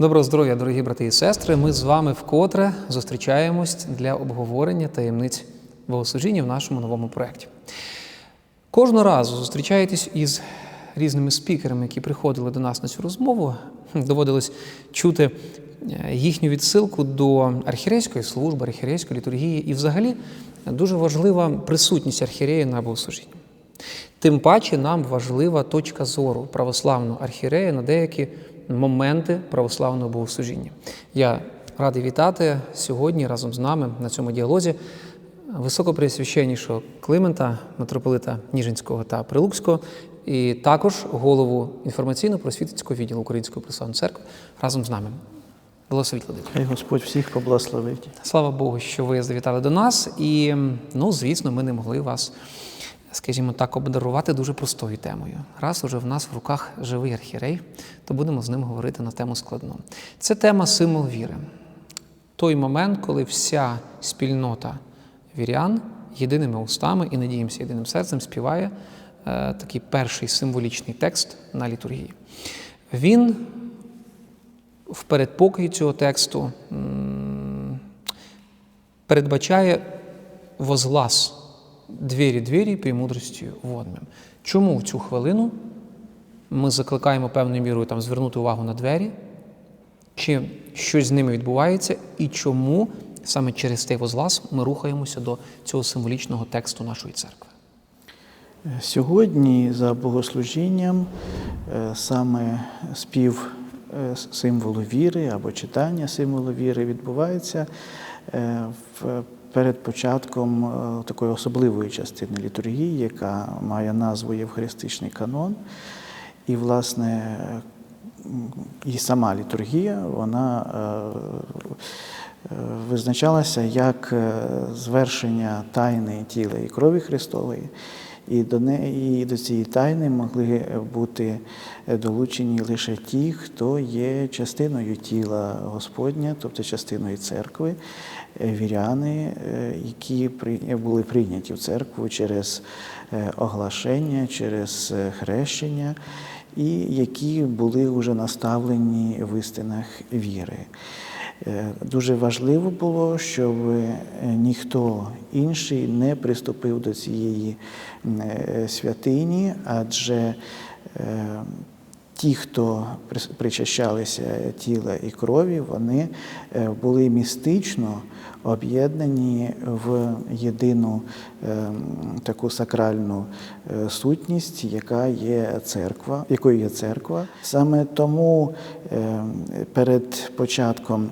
Доброго здоров'я, дорогі брати і сестри. Ми з вами вкотре зустрічаємось для обговорення таємниць богослужіння в нашому новому проєкті. Кожного разу зустрічаєтесь із різними спікерами, які приходили до нас на цю розмову. Доводилось чути е, їхню відсилку до архірейської служби, архірейської літургії і, взагалі, дуже важлива присутність архіреї на богослужінні. Тим паче нам важлива точка зору православного архірея на деякі моменти православного богослужіння. Я радий вітати сьогодні разом з нами на цьому діалозі високопреосвященнішого Климента, митрополита Ніжинського та Прилуцького, і також голову інформаційно-просвітницького відділу Української православної церкви разом з нами. Благословіть, Владико. Хай Господь всіх поблагословить. Слава Богу, що ви завітали до нас. І, ну, звісно, ми не могли вас, скажімо так, обдарувати дуже простою темою. Раз уже в нас в руках живий архірей, то будемо з ним говорити на тему складну. Це тема символ віри. Той момент, коли вся спільнота вірян єдиними устами і надіємося єдиним серцем співає е, такий перший символічний текст на літургії. Він в передпокої цього тексту передбачає возглас двері двері премудростю водним. Чому в цю хвилину ми закликаємо певною мірою там, звернути увагу на двері, чи щось з ними відбувається, і чому саме через цей возглас ми рухаємося до цього символічного тексту нашої церкви? Сьогодні за богослужінням е, саме спів е, символу віри або читання символу віри відбувається е, в- перед початком е, такої особливої частини літургії, яка має назву Євхаристичний канон. І, власне, і сама літургія, вона е, е, визначалася як звершення тайни тіла і крові Христової. І до неї, і до цієї тайни могли бути долучені лише ті, хто є частиною тіла Господня, тобто частиною церкви, віряни, е, які при- були прийняті в церкву через е, оглашення, через е, хрещення, і які були вже наставлені в істинах віри. Е, Дуже важливо було, щоб е, ніхто інший не приступив до цієї е, святині, адже е, ті, хто причащалися тіла і крові, вони е, були містично об'єднані в єдину е, таку сакральну е, сутність, яка є церква, якою є церква. Саме тому е, перед початком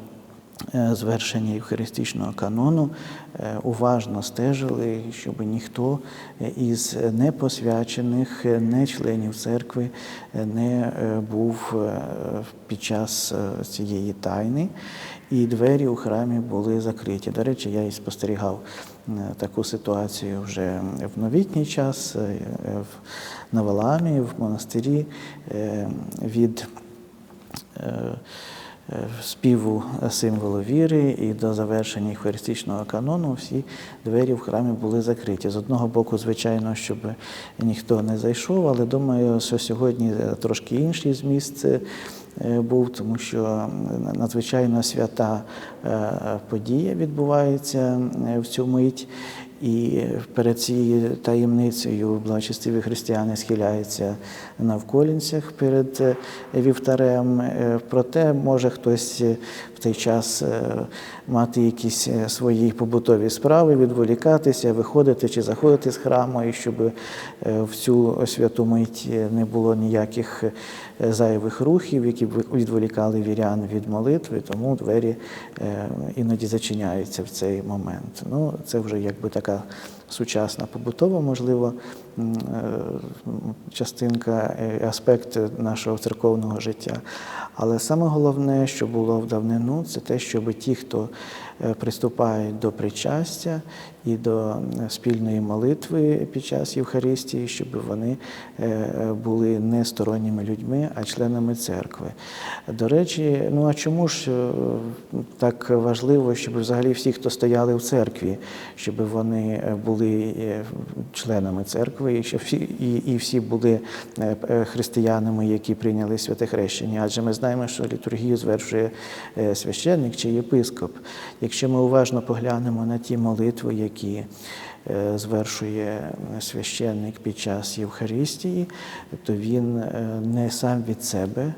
звершення Євхаристичного канону е, уважно стежили, щоб ніхто е, із непосвячених, е, не членів церкви е, не е, був е, під час е, цієї тайни, і двері у храмі були закриті. До речі, я і спостерігав е, таку ситуацію вже в новітній час е, е, в- на Валамі, в монастирі е, від е, е, співу символу віри і до завершення Євхаристичного канону всі двері в храмі були закриті. З одного боку, звичайно, щоб ніхто не зайшов, але думаю, що сьогодні трошки інший зміст е, був, тому що надзвичайно свята е, подія відбувається е, в цю мить. І перед цією таємницею благочестиві християни схиляються на вколінцях перед е, вівтарем. Е, Проте може хтось е, в той час мати якісь е, свої побутові справи, відволікатися, виходити чи заходити з храму, і щоб е, в цю святу мить не було ніяких е, зайвих рухів, які б відволікали вірян від молитви, тому двері е, іноді зачиняються в цей момент. Ну, це вже якби така сучасна побутова, можливо, е, частинка, е, аспект нашого церковного життя. Але саме головне, що було в давнину, це те, щоб ті, хто е, приступають до причастя і до е, спільної молитви під час Євхаристії, щоб вони е, були не сторонніми людьми, а членами церкви. До речі, ну а чому ж е, так важливо, щоб взагалі всі, хто стояли в церкві, щоб вони е, були е, членами церкви, і що всі і, і всі були е, е, християнами, які прийняли святе хрещення. Адже ми знаємо, що літургію звершує е, священник чи єпископ. Якщо ми уважно поглянемо на ті молитви, які е, звершує священник під час Євхаристії, то він е, не сам від себе е,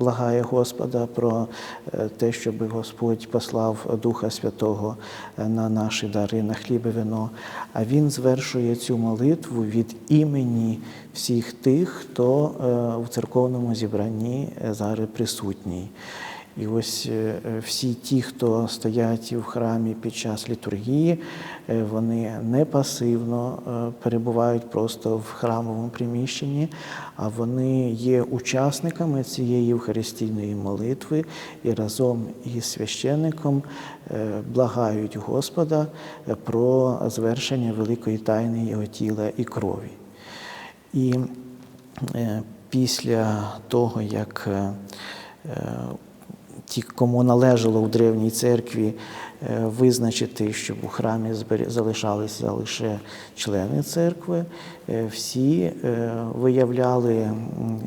благає Господа про е, те, щоб Господь послав Духа Святого е, на наші дари, на хліб і вино, а він звершує цю молитву від імені всіх тих, хто е, в церковному зібранні е, зараз присутній. І ось е, всі ті, хто стоять в храмі під час літургії, е, вони не пасивно е, перебувають просто в храмовому приміщенні, а вони є учасниками цієї Євхаристійної молитви і разом із священником благають Господа про звершення великої тайни його тіла і крові. І після того, як ті, кому належало в древній церкві е, визначити, щоб у храмі залишалися лише члени церкви, е, всі е, виявляли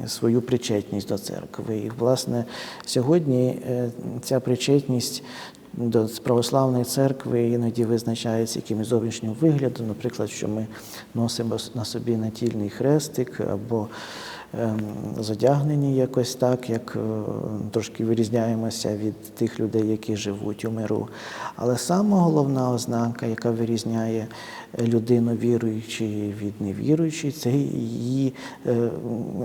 свою причетність до церкви. І, власне, сьогодні ця причетність до православної церкви іноді визначається якимось зовнішнім виглядом, наприклад, що ми носимо на собі натільний хрестик або ем, зодягнені якось так, як е, трошки вирізняємося від тих людей, які живуть у миру. Але сама головна ознака, яка вирізняє людину віруючої від невіруючої, це її е,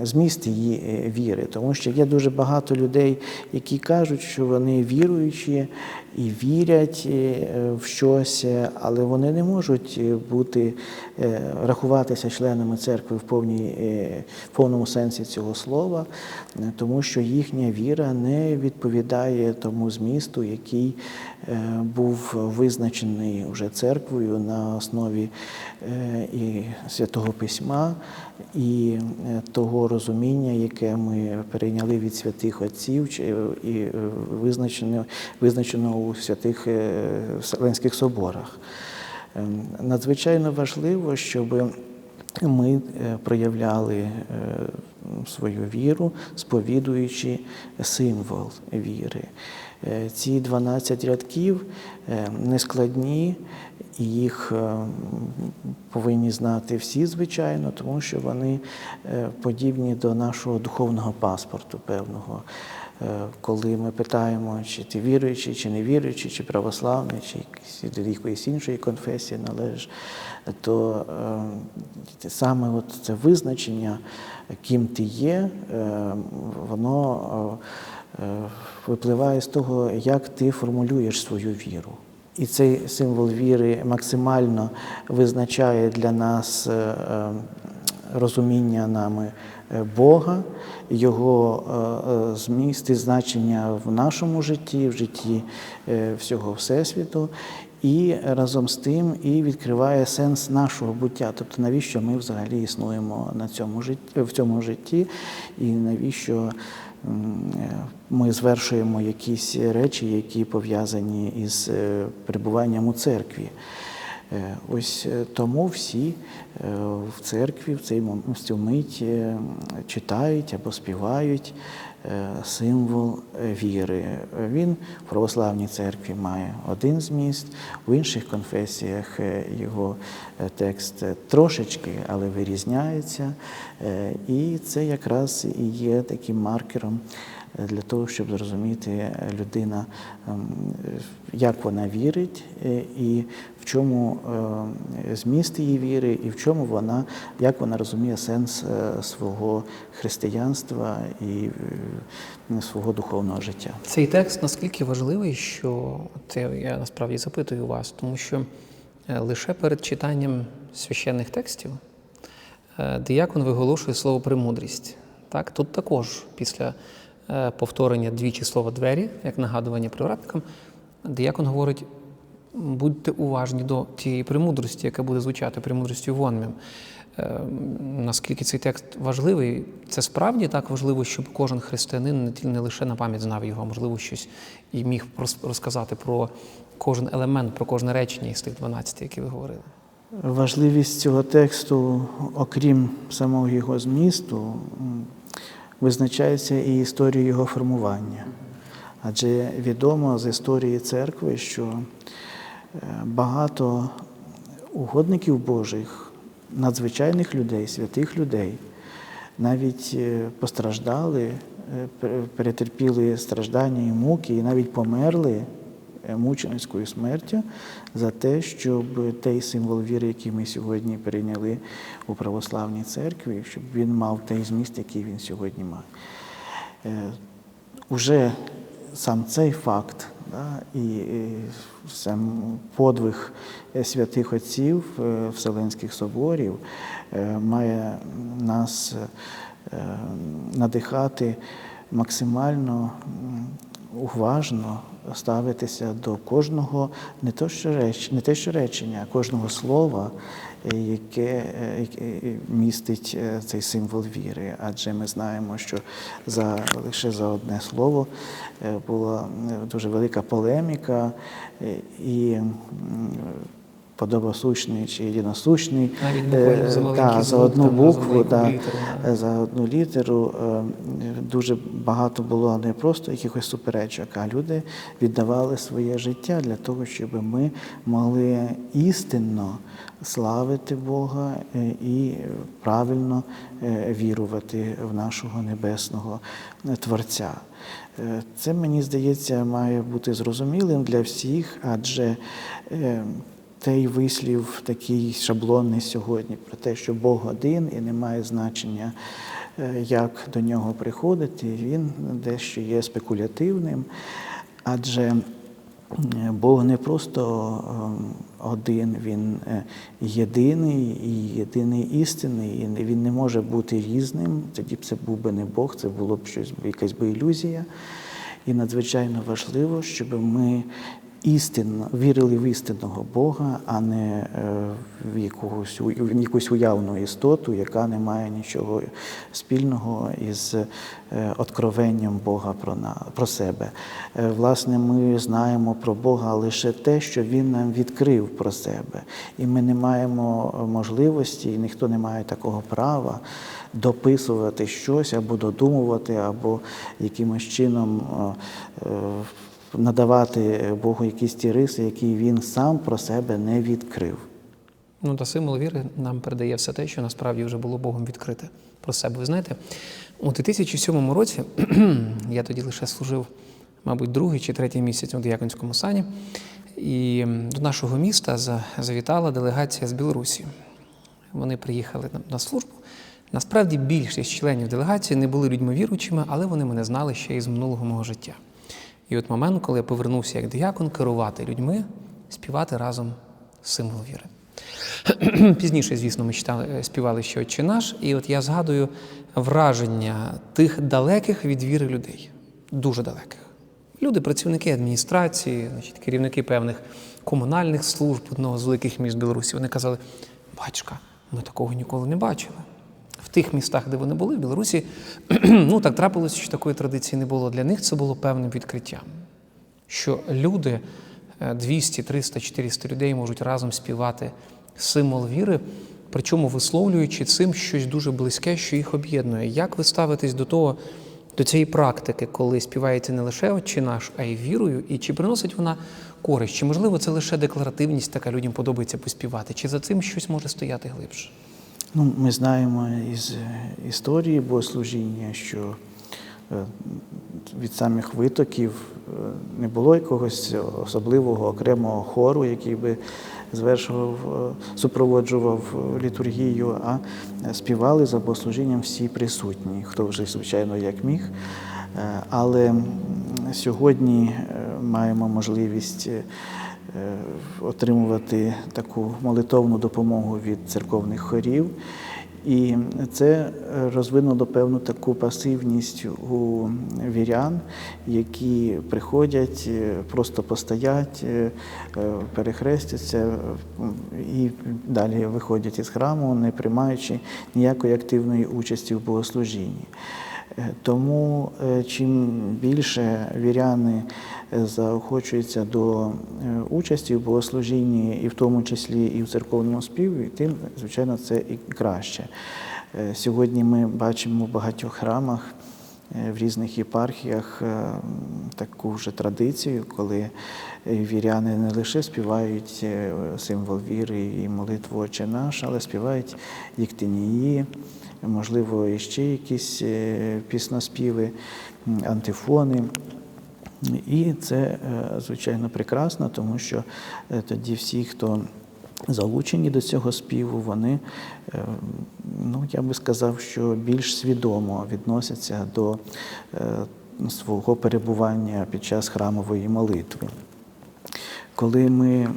зміст її е, віри. Тому що є дуже багато людей, які кажуть, що вони віруючі і вірять е, в щось, але вони не можуть бути рахуватися членами церкви в повній в повному сенсі цього слова, тому що їхня віра не відповідає тому змісту, який був визначений вже церквою на основі е, і святого письма, і е, того розуміння, яке ми перейняли від святих отців, і е, визначено, визначено у святих е, Вселенських соборах. Надзвичайно важливо, щоб ми е, проявляли е, свою віру, сповідуючи символ віри. Е, Ці 12 рядків е, нескладні, і їх е, повинні знати всі, звичайно, тому що вони подібні до нашого духовного паспорту певного. Коли ми питаємо, чи ти віруючий, чи не віруючий, чи православний, чи до якоїсь іншої конфесії належиш, то саме от це визначення, ким ти є, воно випливає з того, як ти формулюєш свою віру. І цей символ віри максимально визначає для нас е, е, розуміння нами е, Бога, Його е, е, зміст і значення в нашому житті, в житті е, всього Всесвіту, і разом з тим і відкриває сенс нашого буття. Тобто, навіщо ми взагалі існуємо на цьому житті, в цьому житті, і навіщо е, ми звершуємо якісь речі, які пов'язані із е, перебуванням у церкві. Е, Ось е, тому всі е, в церкві в цей в цю мить е, читають або співають е, символ е, віри. Е, Він в православній церкві має один зміст, в інших конфесіях е, його е, текст трошечки, але вирізняється. І це якраз і є таким маркером для того, щоб зрозуміти е, людина, ем, як вона вірить, е, і в чому е, зміст її віри, і в чому вона, як вона розуміє сенс е, свого християнства і свого духовного життя. Цей текст наскільки важливий, що це я насправді запитую вас, тому що лише перед читанням священних текстів диякон виголошує слово премудрість. Так, тут також після повторення двічі слова двері, як нагадування привратникам, диякон говорить: будьте уважні до тієї премудрості, яка буде звучати премудрістю вонмім. Е, Наскільки цей текст важливий, це справді так важливо, щоб кожен християнин не лише на пам'ять знав його, а можливо, щось і міг розказати про кожен елемент, про кожне речення із тих 12, які ви говорили. Важливість цього тексту, окрім самого його змісту, визначається і історією його формування. Адже відомо з історії церкви, що е, багато угодників Божих, надзвичайних людей, святих людей, навіть е, постраждали, е, перетерпіли страждання і муки, і навіть померли мученицькою смертю за те, щоб той символ віри, який ми сьогодні перейняли у православній церкві, щоб він мав той зміст, який він сьогодні має. Е, Уже сам цей факт да, і е, сам подвиг е, святих отців е, Вселенських соборів е, має нас е, надихати максимально уважно ставитися до кожного не то, що реч, не те, що речення, а кожного слова, яке, містить е, цей символ віри. Адже ми знаємо, що за лише за одне слово е, була е, дуже велика полеміка і подобосущний чи єдиносущний. Навіть Е, за та, за одну букву, маленьку да, літеру, за одну літеру е, дуже багато було не просто якихось суперечок, а люди віддавали своє життя для того, щоб ми могли істинно славити Бога е, і правильно е, вірувати в нашого небесного е, Творця. Е, Це, мені здається, має бути зрозумілим для всіх, адже е, той вислів такий шаблонний сьогодні про те, що Бог один і не має значення, е, як до нього приходити, він дещо є спекулятивним, адже Бог не просто е, один, він е, єдиний і єдиний істинний, і він не може бути різним. Тоді б це був би не Бог, це було б щось якась би ілюзія. І надзвичайно важливо, щоб ми істинно вірили в істинного Бога, а не е, в якогось в якусь уявну істоту, яка не має нічого спільного із е, откровенням Бога про, на, про себе. Е, Власне, ми знаємо про Бога лише те, що Він нам відкрив про себе. І ми не маємо можливості, і ніхто не має такого права дописувати щось або додумувати, або якимось чином надавати Богу якісь ті риси, які він сам про себе не відкрив. Ну, та символ віри нам передає все те, що насправді вже було Богом відкрите про себе. Ви знаєте, у 2007 році я тоді лише служив, мабуть, другий чи третій місяць у діяконському сані, і до нашого міста завітала делегація з Білорусі. Вони приїхали на- службу. Насправді більшість членів делегації не були людьми віруючими, але вони мене знали ще із минулого мого життя. І от момент, коли я повернувся як диякон, керувати людьми, співати разом символ віри. Пізніше, звісно, ми читали, е, співали ще «Отче наш, і от я згадую враження тих далеких від віри людей, дуже далеких. Люди, працівники адміністрації, значить, керівники певних комунальних служб одного з великих міст Білорусі, вони казали: батька, ми такого ніколи не бачили. В тих містах, де вони були, в Білорусі, ну так трапилося, що такої традиції не було. Для них це було певним відкриттям що люди, е, 200, 300, 400 людей можуть разом співати символ віри, причому висловлюючи цим щось дуже близьке, що їх об'єднує. Як ви ставитесь до того, до цієї практики, коли співається не лише «Отче наш, а й вірою, і чи приносить вона користь? Чи можливо це лише декларативність, така людям подобається поспівати? Чи за цим щось може стояти глибше? Ну, ми знаємо із е, історії богослужіння, що е, від самих витоків е, не було якогось особливого окремого хору, який би звершував, супроводжував літургію, а співали за богослужінням всі присутні, хто вже, звичайно, як міг. Але сьогодні маємо можливість отримувати таку молитовну допомогу від церковних хорів. І це розвинуло певну таку пасивність у вірян, які приходять, е, просто постоять, е, е, перехрестяться е, і далі виходять із храму, не приймаючи ніякої активної участі в богослужінні. Е, Тому е, чим більше віряни е, заохочуються до участі в богослужінні, і в тому числі і в церковному співі, тим, звичайно, це і краще. Сьогодні ми бачимо в багатьох храмах в різних єпархіях таку вже традицію, коли віряни не лише співають символ віри і молитву Отче наш, але співають єктинії, можливо, ще якісь е, пісноспіви, антифони. І це, е, звичайно, прекрасно, тому що е, тоді всі, хто залучені до цього співу, вони, ну, я би сказав, що більш свідомо відносяться до свого перебування під час храмової молитви. Коли ми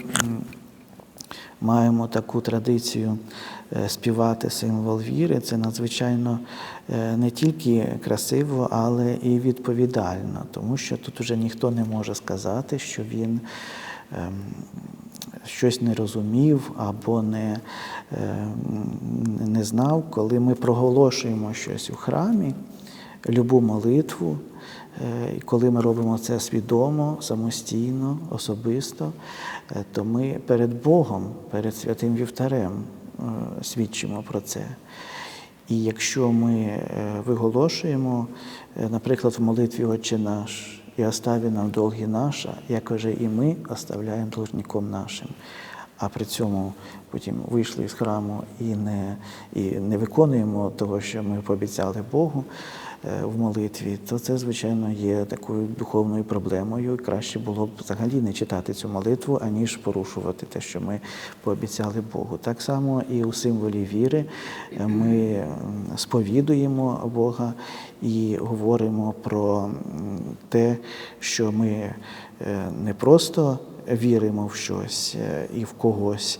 маємо таку традицію е, співати символ віри, це надзвичайно е, не тільки красиво, але і відповідально, тому що тут уже ніхто не може сказати, що він ем, щось не розумів або не, ем, не знав, коли ми проголошуємо щось у храмі, любу молитву, і коли ми робимо це свідомо, самостійно, особисто, е, то ми перед Богом, перед святим вівтарем е, свідчимо про це. І якщо ми е, виголошуємо, е, наприклад, в молитві Отче наш, і остави нам долги наша, як уже і ми оставляємо должником нашим. А при цьому потім вийшли з храму і не, і не виконуємо того, що ми пообіцяли Богу е, в молитві, то це, звичайно, є такою духовною проблемою. І краще було б взагалі не читати цю молитву, аніж порушувати те, що ми пообіцяли Богу. Так само і у символі віри е, ми сповідуємо Бога і говоримо про те, що ми е, не просто віримо в щось е, і в когось,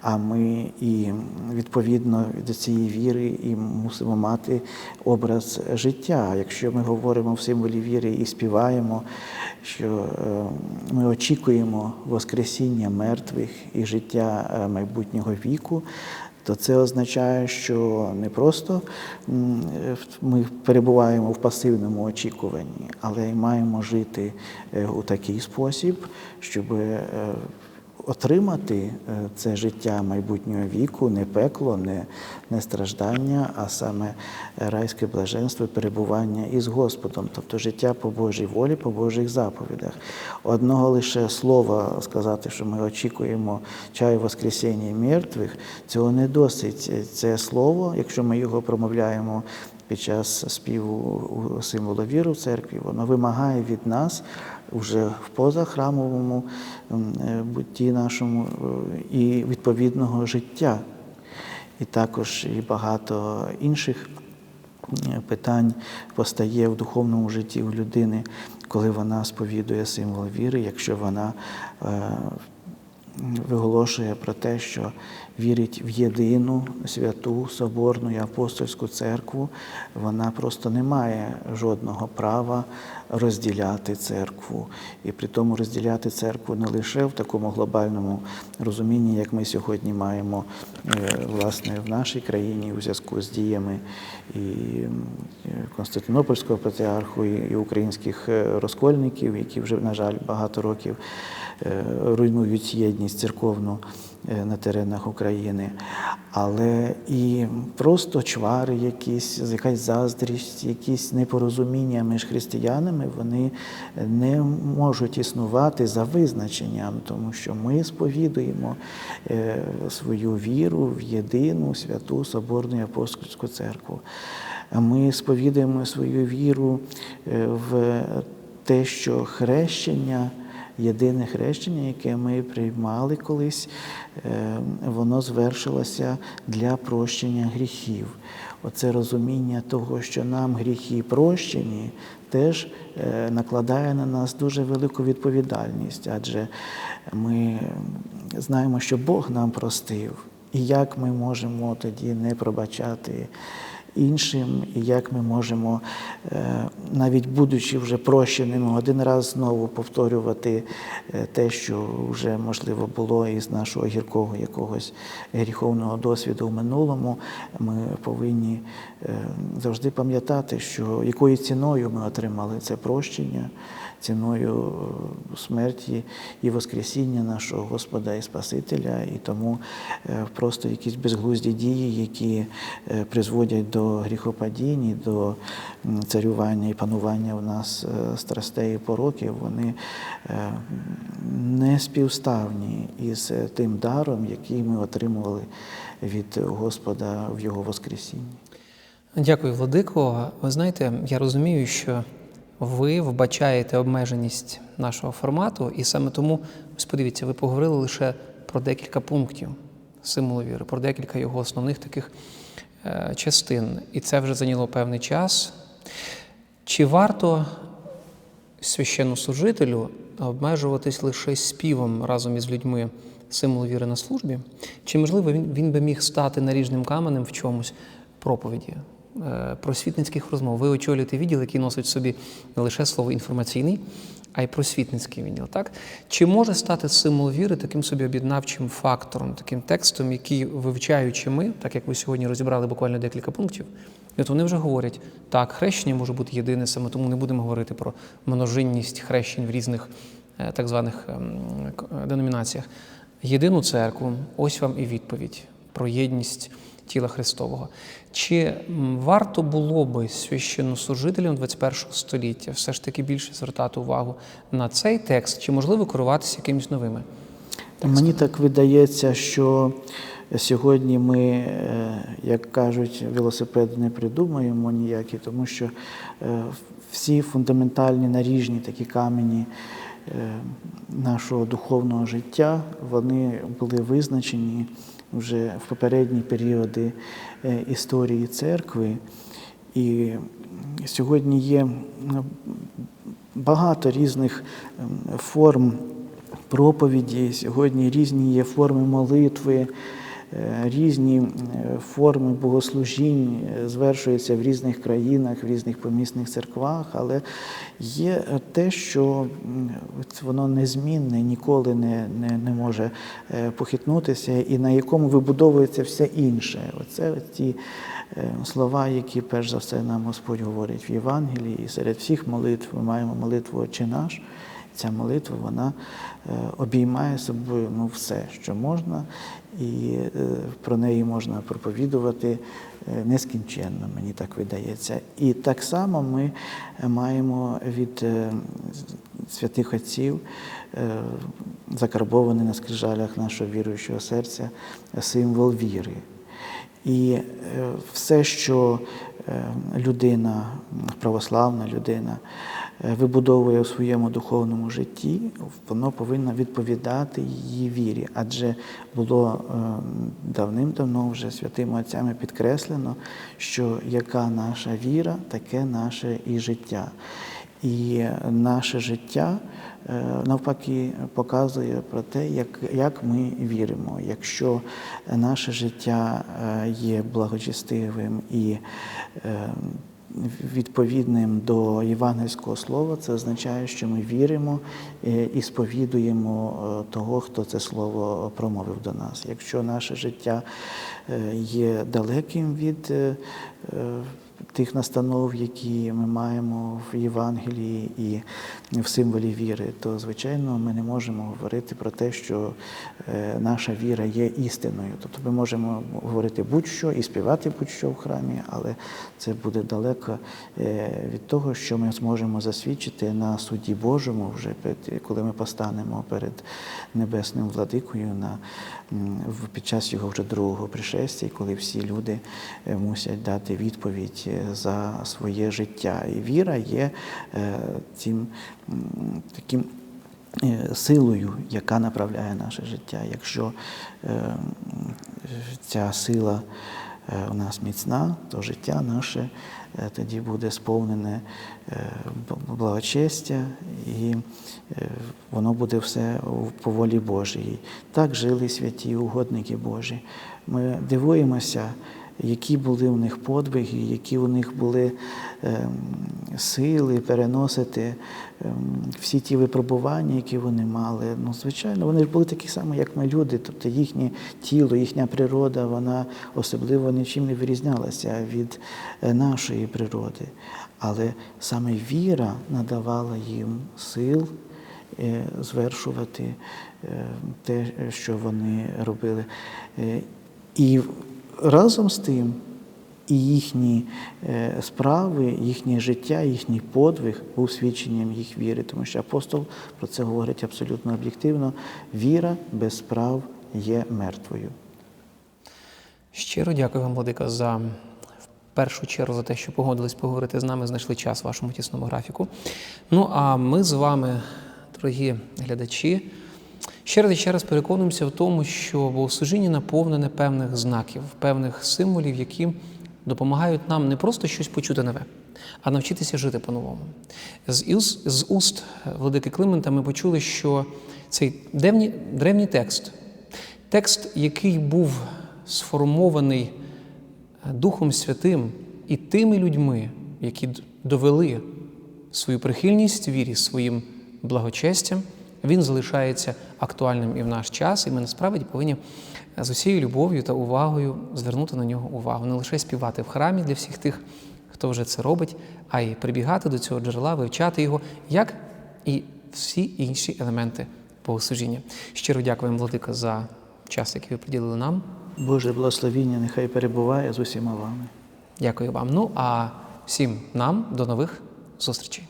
а ми і відповідно до цієї віри і мусимо мати образ життя. Якщо ми говоримо в символі віри і співаємо, що е, ми очікуємо Воскресіння мертвих і життя е, майбутнього віку, то це означає, що не просто ми перебуваємо в пасивному очікуванні, але й маємо жити е, у такий спосіб, щоб е, отримати е, це життя майбутнього віку, не пекло, не, не страждання, а саме райське блаженство, перебування із Господом, тобто життя по Божій волі, по Божих заповідях. Одного лише слова сказати, що ми очікуємо чаю Воскресіння мертвих, цього не досить. Це слово, якщо ми його промовляємо під час співу у символу віри в церкві, воно вимагає від нас вже в позахрамовому е, бутті нашому е, і відповідного життя. І також і багато інших е, питань постає в духовному житті у людини, коли вона сповідує символ віри, якщо вона виголошує про те, що вірить в єдину святу соборну і апостольську церкву, вона просто не має жодного права розділяти церкву. І при тому розділяти церкву не лише в такому глобальному розумінні, як ми сьогодні маємо е, власне в нашій країні у зв'язку з діями і Константинопольського патріарху, і українських е, розкольників, які вже, на жаль, багато років е, руйнують єдність церковну на теренах України, але і просто чвари, якісь, якась заздрість, якісь непорозуміння між християнами, вони не можуть існувати за визначенням, тому що ми сповідуємо е, свою віру в єдину святу Соборну і апостольську церкву. Ми сповідуємо свою віру е, в те, що хрещення єдине хрещення, яке ми приймали колись, е, воно звершилося для прощення гріхів. Оце розуміння того, що нам гріхи прощені, теж е, накладає на нас дуже велику відповідальність, адже ми знаємо, що Бог нам простив. І як ми можемо тоді не пробачати іншим, і як ми можемо, е, навіть будучи вже прощеними, один раз знову повторювати е, те, що вже можливо було із нашого гіркого якогось гріховного досвіду в минулому. Ми повинні е, завжди пам'ятати, що якою ціною ми отримали це прощення, ціною смерті і Воскресіння нашого Господа і Спасителя, і тому просто якісь безглузді дії, які призводять до гріхопадінь, до царювання і панування в нас е, страстей і пороків, вони е, не співставні із е, тим даром, який ми отримували від Господа в Його Воскресінні. Дякую, Владико. Ви знаєте, я розумію, що ви вбачаєте обмеженість нашого формату, і саме тому, ось подивіться, ви поговорили лише про декілька пунктів символу віри, про декілька його основних таких частин. І це вже зайняло певний час. Чи варто священнослужителю обмежуватись лише співом разом із людьми символу віри на службі? Чи можливо він, він би міг стати наріжним каменем в чомусь проповіді? е, Просвітницьких розмов. Ви очолюєте відділ, який носить в собі не лише слово інформаційний, а й просвітницький відділ. Так? Чи може стати символ віри таким собі об'єднавчим фактором, таким текстом, який, вивчаючи ми, так як ви сьогодні розібрали буквально декілька пунктів, і от вони вже говорять, так, хрещення може бути єдине, саме тому не будемо говорити про множинність хрещень в різних е, так званих ем, е, деномінаціях. Єдину церкву, ось вам і відповідь про єдність тіла Христового. Чи варто було би священнослужителям 21 століття все ж таки більше звертати увагу на цей текст, чи можливо керуватися якимись новими? Мені так видається, що сьогодні ми, е, як кажуть, велосипед не придумаємо ніякі, тому що е, всі фундаментальні наріжні такі камені е, нашого духовного життя, вони були визначені вже в попередні періоди е, історії церкви. І сьогодні є багато різних ем, форм проповіді, сьогодні різні є форми молитви, різні е, форми богослужінь е, звершуються в різних країнах, в різних помісних церквах, але є те, що воно незмінне, ніколи не, не, не може е, похитнутися, і на якому вибудовується все інше. Оце ті е, слова, які перш за все нам Господь говорить в Євангелії, і серед всіх молитв ми маємо молитву Отче наш. Ця молитва вона е, обіймає собою ну, все, що можна, і е, про неї можна проповідувати е, нескінченно, мені так видається. І так само ми маємо від святих отців закарбований на скрижалях нашого віруючого серця символ віри. І все, що людина, православна людина, вибудовує у своєму духовному житті, воно повинно відповідати її вірі. Адже було е, давним-давно вже святими отцями підкреслено, що яка наша віра, таке наше і життя. І наше життя е, навпаки показує про те, як, як ми віримо. Якщо наше життя е, є благочестивим і е, відповідним до євангельського слова, це означає, що ми віримо е, і сповідуємо е, того, хто це слово промовив до нас. Якщо наше життя е, є далеким від тих настанов, які ми маємо в Євангелії і в символі віри, то звичайно ми не можемо говорити про те, що е, наша віра є істиною. Тобто ми можемо говорити будь-що і співати будь-що в храмі, але це буде далеко е, від того, що ми зможемо засвідчити на суді Божому, вже коли ми постанемо перед небесним владикою на під час його вже другого пришестя, коли всі люди е, мусять дати відповідь е, за своє життя. І віра є е, тим м, таким силою, яка направляє наше життя. Якщо ця сила у нас міцна, то життя наше тоді буде сповнене е, благочестя, і е, воно буде все по волі Божій. Так жили святі угодники Божі. Ми дивуємося, які були у них подвиги, які у них були ем, сили переносити ем, всі ті випробування, які вони мали. Ну, звичайно, вони ж були такі самі, як ми люди, тобто їхнє тіло, їхня природа, вона особливо нічим не вирізнялася від е, нашої природи. Але саме віра надавала їм сил е, звершувати е, те, що вони робили. І разом з тим і їхні е, справи, їхнє життя, їхній подвиг був свідченням їх віри, тому що апостол про це говорить абсолютно об'єктивно. Віра без справ є мертвою. Щиро дякую вам, Владика, за в першу чергу за те, що погодились поговорити з нами, знайшли час в вашому тісному графіку. Ну а ми з вами, дорогі глядачі, ще раз і ще раз переконуємося в тому, що богослужіння наповнене певних знаків, певних символів, які допомагають нам не просто щось почути нове, а навчитися жити по-новому. З, з уст Владики Климента ми почули, що цей древній, древній текст, текст, який був сформований е, Духом Святим і тими людьми, які довели свою прихильність вірі своїм благочестям, він залишається актуальним і в наш час, і ми насправді повинні е, з усією любов'ю та увагою звернути на нього увагу. Не лише співати в храмі для всіх тих, хто вже це робить, а й прибігати до цього джерела, вивчати його, як і всі інші елементи богослужіння. Щиро дякуємо, Владика, за час, який ви приділили нам. Боже благословіння нехай перебуває з усіма вами. Дякую вам. Ну а всім нам до нових зустрічей.